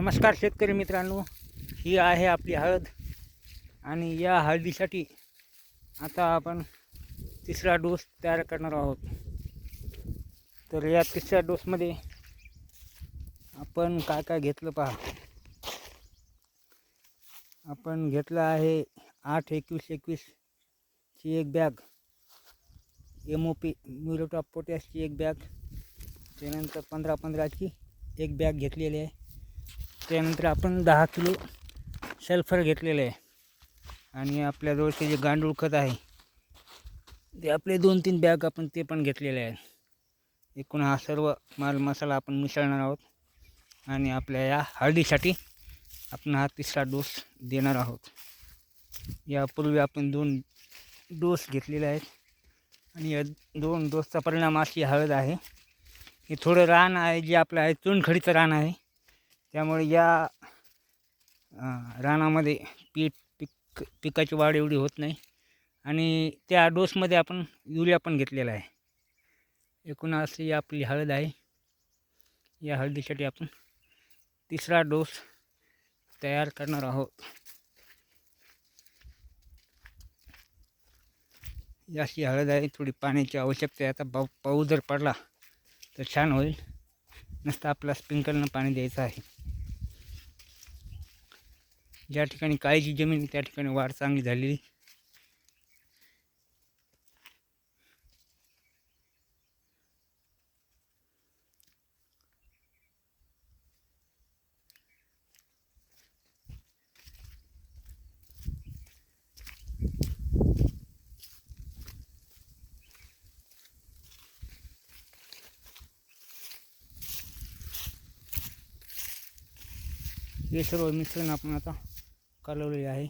नमस्कार शेतकरी मित्रांनो ही आहे आपली हळद. आणि या हळदीसाठी आता आपण तिसरा डोस तयार करणार आहोत. तर या तिसऱ्या डोसमध्ये आपण काय काय घेतलं पहा. आपण घेतलं आहे आठ एकवीस एकवीसची एक bag. M O P muriate of पोटॅशची एक बॅग. त्यानंतर पंधरा पंधराची एक बॅग घेतलेली आहे. त्यानंतर आपण दहा किलो सल्फर घेतलेलं आहे. आणि आपल्याजवळचे जे गांडूळ खत आहे ते आपले दोन तीन बॅग आपण ते पण घेतलेले आहेत. एकूण हा सर्व माल मसाला आपण मिसळणार आहोत. आणि आपल्या या हळदीसाठी आपण हा तिसरा डोस देणार आहोत. यापूर्वी आपण दोन डोस घेतलेले आहेत. आणि या दोन डोसचा परिणाम अशी हळद आहे हे थोडं रान आहे जे आपलं आहे चुनखडीचं रान आहे. त्यामुळे या रानामध्ये पीठ पिक पिकाची वाढ एवढी होत नाही. आणि त्या डोसमध्ये आपण युरिया पण घेतलेला आहे. एकूण अशी आपली हळद आहे. या हळदीसाठी आपण तिसरा डोस तयार करणार आहोत. ही अशी हळद आहे थोडी पाण्याची आवश्यकता आहे. आता पाऊ पाऊस जर पडला तर छान होईल. नसतं आपला स्प्रिंकलनं पाणी द्यायचं आहे. ज्या ठिकाणी काळीची जमीन त्या ठिकाणी वाढ चांगली झालेली. हे सर्व मिश्रण आपण आता कालवलेले आहे